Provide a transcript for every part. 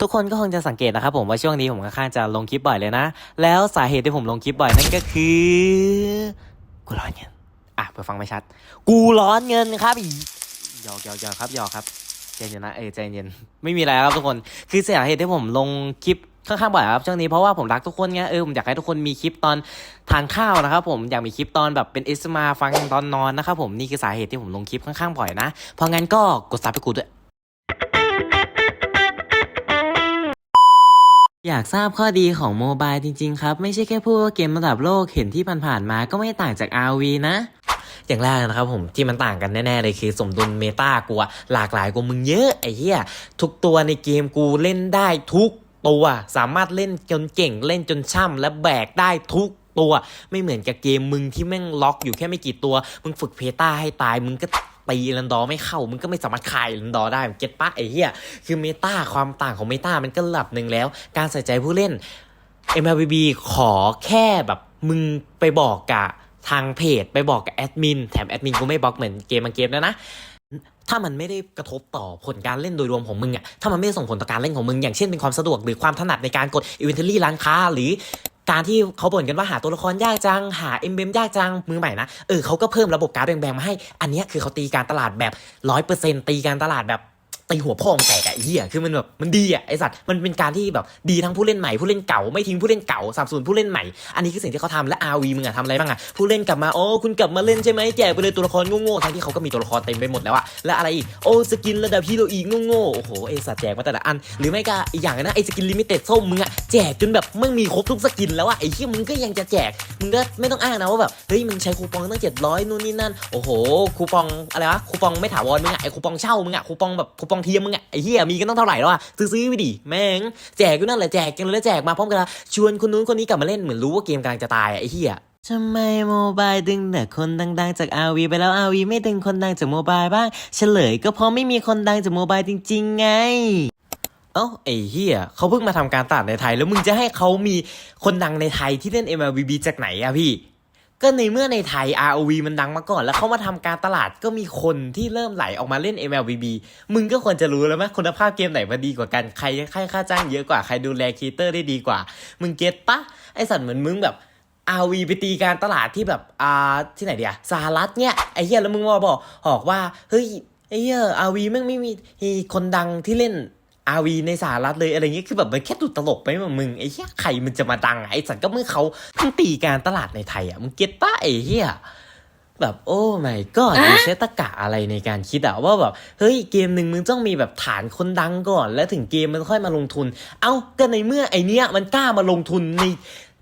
ทุกคนก็คงจะสังเกตนะครับผมว่าช่วงนี้ผมค่อนข้างจะลงคลิปบ่อยเลยนะ แล้วสาเหตุที่ผมลงคลิปบ่อยนั่นก็คือ กูร้อนเงิน อะเพื่อฟังไม่ชัด กูร้อนเงินครับอีหยอกหยอกหยอกครับหยอกครับใจเย็นนะเออใจเย็นไม่มีอะไรครับทุกคน คือสาเหตุที่ผมลงคลิปค่อนข้างบ่อยครับช่วงนี้เพราะว่าผมรักทุกคนไงเออผมอยากให้ทุกคนมีคลิปตอนทานข้าวนะครับผมอยากมีคลิปตอนแบบเป็นเอสมาฟังตอนนอนนะครับผมนี่คือสาเหตุที่ผมลงคลิปค่อนข้างบ่อยนะเพราะงั้นก็กดซับให้กูด้วย อยากทราบข้อดีของโมบายจริง ๆ ครับ ไม่ใช่แค่พูดว่าเกมระดับโลกเห็นที่ผ่านๆมาก็ไม่ต่างจาก RV นะ อย่างแรกนะครับผมที่มันต่างกันแน่ ๆ เลยคือสมดุลเมตากูอะหลากหลายกว่ามึงเยอะไอ้เหี้ยทุกตัวในเกมกูเล่นได้ทุกตัวสามารถเล่นจนเก่งเล่นจนช่ำและแบกได้ทุกตัว ไม่เหมือนกับเกมมึงที่แม่งล็อกอยู่แค่ไม่กี่ตัว มึงฝึกเพตาให้ตายมึงก็ ตีลันดอไม่เข้ามึงก็ไม่สามารถคายลันดอได้เก็ตปะไอ้เหี้ยคือเมตาความต่างของเมตามันก็ระดับหนึ่งแล้ว การใส่ใจผู้เล่น MLBB ขอแค่แบบมึงไปบอกกับทางเพจไปบอกกับแอดมินแถมแอดมินกูไม่บล็อกเหมือนเกมบางเกมแล้วนะถ้ามันไม่ได้กระทบต่อผลการเล่นโดยรวมของมึงอะถ้ามันไม่ได้ส่งผลต่อการเล่นของมึง อย่างเช่นเป็นความสะดวกหรือความถนัดในการกดอินเวนทอรี่ร้านค้า หรือ การที่เขาบ่นกันว่าหาตัวละครยากจัง หาเอ็มเบมยากจังมือใหม่นะเออเขาก็เพิ่มระบบการ์ดแบ่งๆมาให้ อันนี้คือเขาตีการตลาดแบบร้อยเปอร์เซ็นตีการตลาดแบบ ตีหัวพ่องแตกอะไอ้เหี้ยคือมันแบบมันดีอะไอสัตว์มันเป็นการที่แบบดีทั้งผู้เล่นใหม่ผู้เล่นเก่าไม่ทิ้งผู้เล่นเก่าสับสนุนผู้เล่นใหม่อันนี้คือสิ่งที่เขาทำและ RV มึงอะทำอะไรบ้างอะผู้เล่นกลับมาโอ้คุณกลับมาเล่นใช่ไหมแจกไปเลยตัวละครโง่ๆทั้งที่เขาก็มีตัวละครเต็มไปหมดแล้วอะและอะไรอีกโอ้สกินระดับฮีโร่อีกโง่ๆโอ้โหไอสัตว์แจกมาแต่ละอัน หรือไม่ก็อีกอย่างนะไอสกินลิมิเต็ดส้มมึงอะแจกจนแบบมึงมีครบทุกสกินแล้วอะไอเหี้ยมึงก็ยังจะแจกมึงก็ไม่ต้องอ้างนะว่าแบบเฮ้ยมึงใช้คูปองตั้ง700นู่นนี่นั่นโอ้โหคูปองอะไรวะคูปองไม่ถาวรมึงอะไอคูปองเช่ามึงอะคูปองแบบคูปองเทียมมึงอะไอเหี้ยมีกันต้องเท่าไหร่แล้วอะซื้อๆไปดิแม่งแจกก็นั่นแหละแจกกันเลยแล้วแจกมาพร้อมกันละชวนคนนู้นคนนี้กลับมาเล่นเหมือนรู้ว่าเกมกำลังจะตายอะไอเหี้ยทำไมโมบายดึงแต่คนดังๆจาก RV ไปแล้ว RV ไม่ดึงคนดังจากโมบายบ้าง เฉลยก็เพราะไม่มีคนดังจากโมบายจริง ๆ ไง เอ้าไอ้เฮียเขาเพิ่งมาทำการตลาดในไทย แล้วมึงจะให้เขามีคนดังในไทยที่เล่น MLBB จากไหนอะพี่ ก็ในเมื่อในไทย ROV มันดังมาก่อน แล้วเขามาทำการตลาดก็มีคนที่เริ่มไหลออกมาเล่น MLBB มึงก็ควรจะรู้แล้วไหมคุณภาพเกมไหนมันดีกว่ากัน ใครใครค่าจ้างเยอะกว่า ใครดูแลครีเตอร์ได้ดีกว่า มึงเก็ตปะไอสัตว์เหมือนมึงแบบ RV ไปตีการตลาดที่แบบอ่าที่ไหนเดียสหรัฐเนี่ยไอ้เหี้ยแล้วมึงมาบอกบอกว่าเฮ้ยไอ้เหี้ย RV แม่งไม่มีคนดังที่เล่น RV ในสหรัฐเลยอะไรเงี้ยคือแบบมันแค่ตุดตลกไปมั้งมึงไอ้เหี้ยใครมันจะมาดังไอ้สัตว์ก็เมื่อเขาเพิ่งตีการตลาดในไทยอะมึงเก็ตป้าไอ้เหี้ยแบบโอ้ไม่ก็มีใช้ตะกะอะไรในการคิดอะว่าแบบเฮ้ยเกมหนึ่งมึงต้องมีแบบฐานคนดังก่อน แล้วถึงเกมมันค่อยมาลงทุน เอ้าก็ในเมื่อไอเนี้ยมันกล้ามาลงทุนใน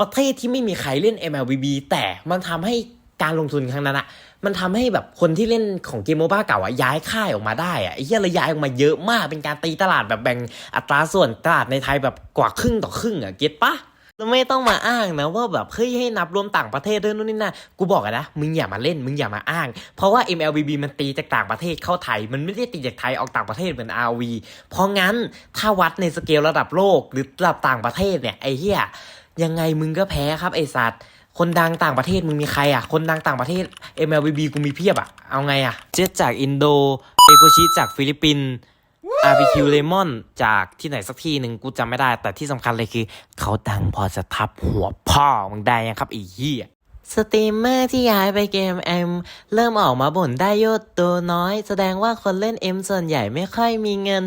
ประเทศที่ไม่มีใครเล่น MLBB แต่มันทำให้การลงทุนครั้งนั้นอะ มันทำให้แบบคนที่เล่นของเกมโมบ้าเก่าอะย้ายค่ายออกมาได้อะไอ้เหี้ยเลยย้ายออกมาเยอะมากเป็นการตีตลาดแบบแบ่งอัตราส่วนตลาดในไทยแบบกว่าครึ่งต่อครึ่งอะเก็ตปะแล้วไม่ต้องมาอ้างนะว่าแบบเฮ้ยให้นับรวมต่างประเทศด้วยนู่นนี่นั่นกูบอกอะนะมึงอย่ามาเล่นมึงอย่ามาอ้าง เพราะว่า MLBB มันตีจากต่างประเทศเข้าไทย มันไม่ได้ตีจากไทยออกต่างประเทศเหมือน RV เพราะงั้นถ้าวัดในสเกลระดับโลกหรือระดับต่างประเทศเนี่ยไอ้เหี้ยยังไงมึงก็แพ้ครับไอ้สัตว์ คนดังต่างประเทศมึงมีใครอะ คนดังต่างประเทศ MLBB กูมีเพียบอะ เอาไงอะ เจตจากอินโด เอโกชิจากฟิลิปปินส์ RPQ Lemon จากที่ไหนสักที่หนึ่งกูจำไม่ได้ แต่ที่สำคัญเลยคือ เขาดังพอจะทับหัวพ่อมึงได้ยังครับไอีเหี้ยสตรีมเมอร์ที่ย้ายไปเกม M เริ่มออกมาบ่นได้ยอดตัวน้อย แสดงว่าคนเล่น M ส่วนใหญ่ไม่ค่อยมีเงิน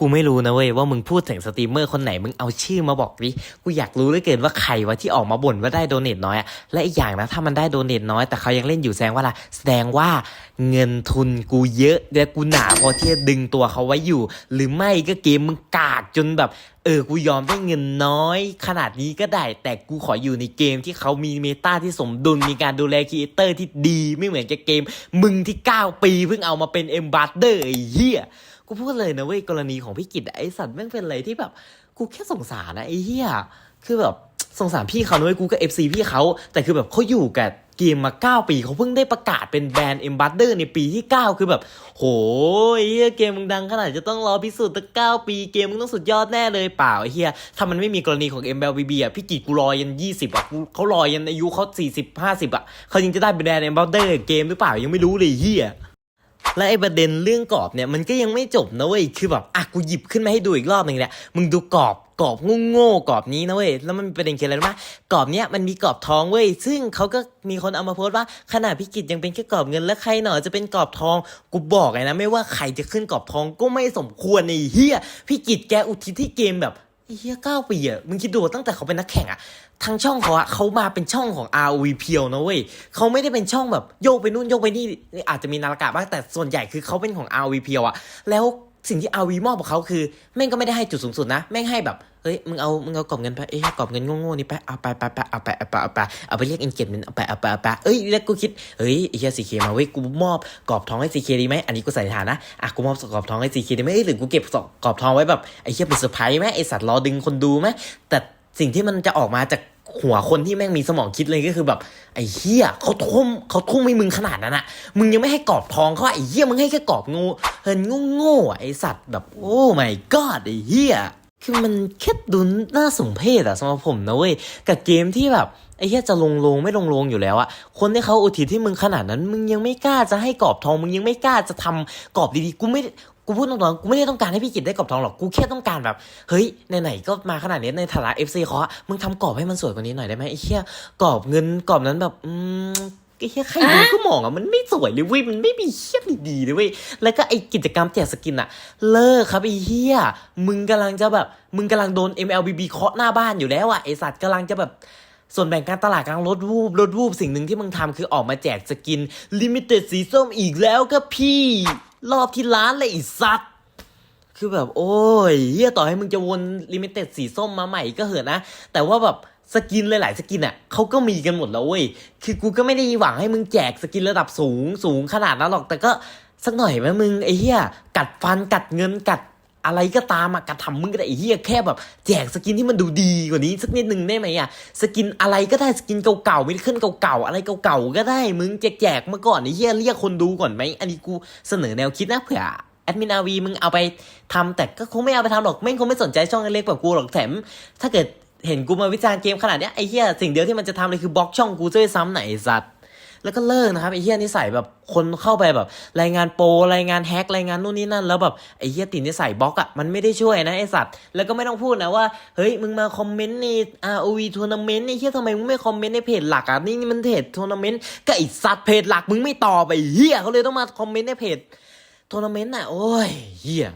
กูไม่รู้นะเว้ยว่ามึงพูดถึงสตรีมเมอร์คนไหนมึงเอาชื่อมาบอกดิกูอยากรู้เหลือเกินว่าใครวะที่ออกมาบ่นว่าได้โดเนทน้อยอะและอีกอย่างนะถ้ามันได้โดเนทน้อย แต่เขายังเล่นอยู่แสดงว่าอะไรแสดงว่าเงินทุนกูเยอะและกูหนาพอที่จะดึงตัวเขาไว้อยู่ หรือไม่ก็เกมมึงกากจนแบบเออ กูยอมได้เงินน้อย ขนาดนี้ก็ได้ แต่กูขออยู่ในเกมที่เขามีเมตาที่สมดุล มีการดูแลครีเอเตอร์ที่ดี ไม่เหมือนกับเกม มึงที่ 9 ปีเพิ่งเอามาเป็นเอ็มบ s สเดอร์ไอ้เหี้ย กูพูดเลยนะเว้ยกรณีของพี่กิตไอ้สัตว์แม่งเป็นอะไรที่แบบ กูแค่สงสารนะไอ้เหี้ยคือแบบสงสารพี่เขาด้วยกูก็ FC พี่เขาแต่คือแบบเขาอยู่กับเกมมา 9 ปีเขาเพิ่งได้ประกาศเป็นแบรนด์เอ็มบัตเดอร์ในปีที่ 9 คือแบบ โหเหี้ยเกมมึงดังขนาดจะต้องรอพิสูจน์ตั้ง9ปี เกมมึงต้องสุดยอดแน่เลยเปล่าไอเหี้ยถ้ามันไม่มีกรณีของ MLBB อะพี่กิตกูรอยัน 20 อะเขารอยันอายุเขา40 50 อะเขายังจะได้เป็นแบรนด์เอ็มบัตเดอร์เกมหรือเปล่ายังไม่รู้เลยเหี้ย และไอ้ประเด็นเรื่องกรอบเนี่ยมันก็ยังไม่จบนะเว้ยคือแบบอะกูหยิบขึ้นมาให้ดูอีกรอบหนึ่งแหละมึงดูกรอบกรอบโง่ๆกรอบนี้นะเว้ยแล้วมันมีประเด็นคืออะไรรู้ปะกรอบเนี้ยมันมีกรอบทองเว้ยซึ่งเขาก็มีคนเอามาโพสต์ว่าขนาดพิกิจยังเป็นแค่กรอบเงินแล้วใครหนอจะเป็นกรอบทองกูบอกเลยนะ ไม่ว่าใครจะขึ้นกรอบทองก็ไม่สมควรในเฮียพิกิจแกอุทิศที่เกมแบบ เฮียเก้าปีอะมึงคิดดูตั้งแต่เขาเป็นนักแข่งอะทางช่องเขาอะเขามาเป็นช่องของ ROV เพียวนะเว้ยเขาไม่ได้เป็นช่องแบบโยกไปนู่นโยกไปนี่อาจจะมีนาฬิกาบ้างแต่ส่วนใหญ่คือเขาเป็นของ ROV เพียวอะแล้ว สิ่งที่ ROV มอบกับเขาคือ แม่งก็ไม่ได้ให้จุดสูงสุดนะ แม่งให้แบบ เฮ้ย มึงเอา มึงเอากรอบเงินไป เอ้ยกรอบเงินโง่ๆนี่ไป เอาไปไปไปเอาไปเอาไปเอาไปเอาไปเรียกเอ็นเกจเมนเอาไปเอาไปเอาไปเอ้ย แล้วกูคิด เฮ้ยไอ้เฮียซีเคมาเว้ย กูมอบกรอบทองให้ซีเคดีไหมอันนี้กูใส่ฐานนะ อะ กูมอบกรอบทองให้ซีเคดีไหมหรือกูเก็บกรอบทองไว้แบบไอ้เฮียเป็นเซอร์ไพรส์ไหมไอสัตว์รอดึงคนดูไหมแต่สิ่งที่มันจะออกมาจาก หัวคนที่แม่งมีสมองคิดเลยก็คือแบบไอ้เฮียเขาทุ่มเขาทุ่มให้มึงขนาดนั้นอะมึงยังไม่ให้กรอบทองเขาไอ้เฮียมึงให้แค่กรอบงูเฮินงูโง่ๆอะไอสัตว์แบบโอ้ my god ไอ้เฮียคือมันแค่ดูน่าสมเพชอะสำหรับผมนะเว้ยกับเกมที่แบบไอ้เหี้ยจะลงลงไม่ลงลงอยู่แล้วอะคนที่เขาอุทิศที่มึงขนาดนั้น มึงยังไม่กล้าจะให้กรอบทองมึงยังไม่กล้าจะทำกรอบดีๆกูไม่ กูพูดตรงๆ กูไม่ได้ต้องการให้พี่กิจได้กรอบทองหรอก กูแค่ต้องการแบบ เฮ้ย ไหนๆ ก็มาขนาดนี้ในฐานะ FC เขาอะมึงทำกรอบให้มันสวยกว่านี้หน่อยได้ไหมไอ้เหี้ยกรอบเงินกรอบนั้นแบบ อืมไอ้เหี้ยใครดูก็มองอะมันไม่สวยเลยเว้ย มันไม่มีเหี้ยดีๆเลยเว้ย แล้วก็ไอ้กิจกรรมแจกสกินอะเลิกครับไอ้เหี้ย มึงกำลังจะแบบ มึงกำลังโดน MLBB เคาะหน้าบ้านอยู่แล้วอะไอสัตว์กำลังจะแบบส่วนแบ่งการตลาดกลางลดวูบลดวูบสิ่งหนึ่งที่มึงทำคือออกมาแจกสกินลิมิเต็ดสีส้มอีกแล้วก็พี่ รอบที่ร้านเลยไอสัตว์คือแบบ โอ้ยเฮียต่อให้มึงจะวนลิมิเต็ดสีส้มมาใหม่ก็เหอะนะ แต่ว่าแบบสกินหลายๆสกินอะเขาก็มีกันหมดแล้วเว้ย คือกูก็ไม่ได้หวังให้มึงแจกสกินระดับสูงสูงขนาดนั้นหรอก แต่ก็สักหน่อยไหมมึงไอ้เฮียกัดฟันกัดเงินกัด อะไรก็ตามอะกัดทำมึงก็ได้ไอ้เฮียแค่แบบ แจกสกินที่มันดูดีกว่านี้สักนิดหนึ่งได้ไหมอะสกินอะไรก็ได้สกินเก่าๆไม่ขึ้นเก่าๆอะไรเก่าๆก็ได้มึงแจกๆมาก่อนไอ้เฮียเรียกคนดูก่อนไหมอันนี้กูเสนอแนวคิดนะเผื่อแอดมินอาวีมึงเอาไปทำแต่ก็คงไม่เอาไปทำหรอกแม่งคงไม่สนใจช่องเล็กๆแบบกูหรอกแถม ถ้าเกิดเห็นกูมาวิจารณ์เกมขนาดเนี้ยไอ้เหี้ยสิ่งเดียวที่มันจะทำเลยคือบล็อกช่องกูด้วยซ้ำไหนสัตว แล้วก็เลิกนะครับไอ้เหี้ยนิสัยแบบคนเข้าไปแบบ รายงานโปรรายงานแฮกรายงานนู่นนี่นั่น แล้วแบบไอ้เหี้ยติดนิสัยบล็อกอะมันไม่ได้ช่วยนะไอ้สัตว์แล้วก็ไม่ต้องพูดนะว่าเฮ้ยมึงมาคอมเมนต์ใน ROV ทัวร์นาเมนต์ไอ้เหี้ยทำไมมึงไม่คอมเมนต์ในเพจหลักอะนี่นี่มันเพจทัวร์นาเมนต์ก็ไอ้สัตว์เพจหลักมึงไม่ตอบไปเหี้ยเขาเลยต้องมาคอมเมนต์ในเพจทัวร์นาเมนต์น่ะโอ้ยเฮีย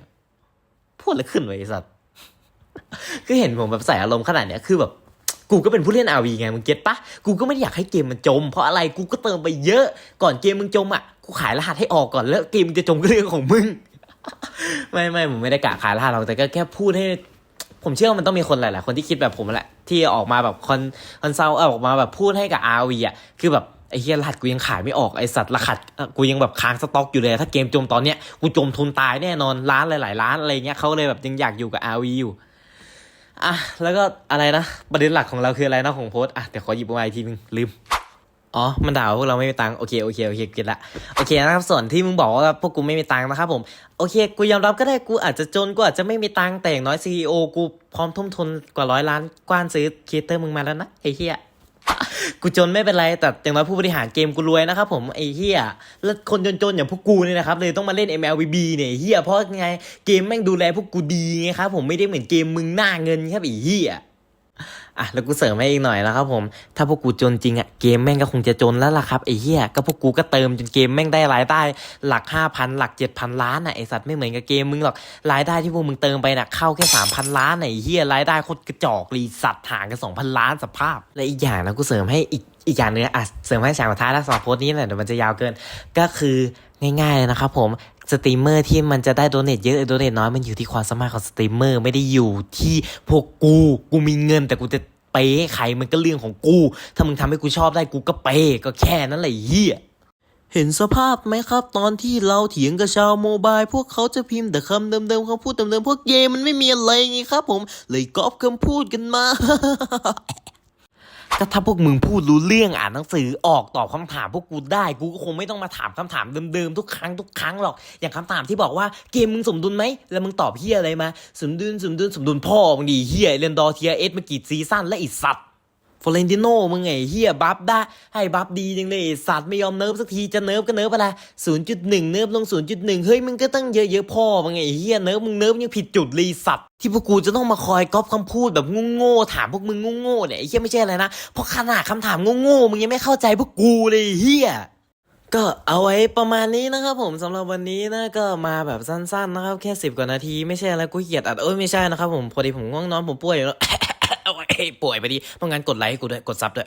พูดอะไรขึ้นวะไอ้สัตว์คือเห็นผมแบบใส่อารมณ์ขนาดเนี้ยคือแบบ กูก็เป็นผู้เล่นอาวีไงมึงเก็ตปะกูก็ไม่ได้อยากให้เกมมันจม เพราะอะไรกูก็เติมไปเยอะ ก่อนเกมมึงจมอะกูขายรหัสให้ออกก่อนแล้วเกมมึงจะจมก็เรื่องของมึง ไม่ไม่ผมไม่ได้กะขายรหัสหรอกแต่ก็แค่พูดให้ผมเชื่อว่ามันต้องมีคนหลายๆคนที่คิดแบบผมแหละ ที่ออกมาแบบคอนคอนซัลท์ออกมาแบบพูดให้กับอาวีอะคือแบบไอ้เฮียรหัสกูยังขายไม่ออกไอ้สัตว์รหัสกูยังแบบค้างสต็อกอยู่เลย ถ้าเกมจมตอนเนี้ยกูจมทุนตายแน่นอนร้านหลายๆร้านอะไรเงี้ยเขาเลยแบบยังอยากอยู่กับอาวีอยู่ อะแล้วก็อะไรนะประเด็นหลักของเราคืออะไรนะของโพสอะเดี๋ยวขอหยิบมาอีกทีนึงลืมอ๋อ มันด่าวพวกเราไม่มีตังค์โอเค โอเค โอเคเก็ตละ โอเคนะครับ ส่วนที่มึงบอกว่าพวกกูไม่มีตังค์นะครับผม โอเค กูยอมรับก็ได้ กูอาจจะจน กูอาจจะไม่มีตังค์แต่อย่างน้อยซีอกูพร้อมทุ่มทุนกว่าร้อยล้านกว้านซื้อครีเอเตอร์มึงมาแล้วนะไอ้เหี้ย กูจนไม่เป็นไรแต่อย่างน้อยผู้บริหารเกมกูรวยนะครับผมไอ้เฮียแล้วคนจนๆอย่างพวกกูเนี่ยนะครับเลยต้องมาเล่น MLBB เนี่ยเฮียเพราะไงเกมแม่งดูแลพวกกูดีไงครับผมไม่ได้เหมือนเกมมึงหน้าเงินครับไอ้เฮีย อะแล้วกูเสริมให้อีกหน่อยนะครับผม ถ้าพวกกูจนจริงอะเกมแม่งก็คงจะจนแล้วล่ะครับไอ้เหี้ยก็พวกกูก็เติมจนเกมแม่งได้รายได้ หลักห้าพันหลักเจ็ดพันล้านอะไอสัตว์ไม่เหมือนกับเกมมึงหรอกรายได้ที่พวกมึงเติมไปน่ะเข้าแค่สามพันล้านน่ะไอ้เหี้ยรายได้โคตรกระจอกรีสัตว์ห่างกันสองพันล้านสภาพ และอีกอย่างนะกูเสริมให้อีก อีกอย่างนึงอะเสริมให้ฉากสุดท้ายแล้วสำหรับโพสต์นี้แหละเดี๋ยวมันจะยาวเกิน ก็คือง่ายๆเลยนะครับผมสตรีมเมอร์ที่มันจะได้โดเนทเยอะหรือโดเนทน้อยมันอยู่ที่ความสามารถของสตรีมเมอร์ไม่ได้อยู่ที่พวกกูกูมีเงิน แต่กูจะเปให้ใครมันก็เรื่องของกู ถ้ามึงทำให้กูชอบได้กูก็เปก็แค่นั้นแหละเฮียเห็นสภาพไหมครับ ตอนที่เราเถียงกับชาวโมบาย พวกเขาจะพิมพ์แต่คำเดิมๆคำพูดเดิมๆพวกเกมมันไม่มีอะไรไงครับ ผมเลยก๊อปคำพูดกันมา ก็ถ้าพวกมึงพูดรู้เรื่องอ่านหนังสือออกตอบคำถามพวกกูได้กูก็คงไม่ต้องมาถามคำถามเดิมๆทุกครั้งทุกครั้งหรอกอย่างคำถามที่บอกว่าเกมมึงสมดุลไหมแล้วมึงตอบเฮียอะไรมาสมดุลสมดุลสมดุลพ่อมึงดีเฮียเรนดอร์เทียเอสมากี่ซีซั่นและอีสัตว ลอเรนติโน่มึงไงเฮียบัฟได้ ให้บัฟดีจังเลยสัตว์ไม่ยอมเนิร์ฟสักทีจะเนิร์ฟก็เนิร์ฟอะไรศูนย์จุดหนึ่งเนิร์ฟลงศูนย์จุดหนึ่งเฮ้ยมึงก็ตั้งเยอะๆพ่อมึงไงเฮียเนิร์ฟมึงเนิร์ฟยังผิดจุดเลยสัตว์ที่พวกกูจะต้องมาคอยก๊อปคำพูดแบบโง่ๆถามพวกมึงโง่ๆเนี่ยไอ้เฮียไม่ใช่อะไรนะเพราะขนาดคำถามโง่ๆมึงยังไม่เข้าใจพวกกูเลยเฮียก็เอาไว้ประมาณนี้นะครับผมสำหรับวันนี้นะก็มาแบบสั้นๆนะครับแค่สิบกว่านาทีไม่ใช่อะไรกูเกียดอัดเอ้ยไม่ใช่นะครับผมพอดีผมง่วงนอนผมป่วยแล้ว ป่วยไปดีเพราะงั้นกดไลค์ให้กูด้วย กดซับด้วย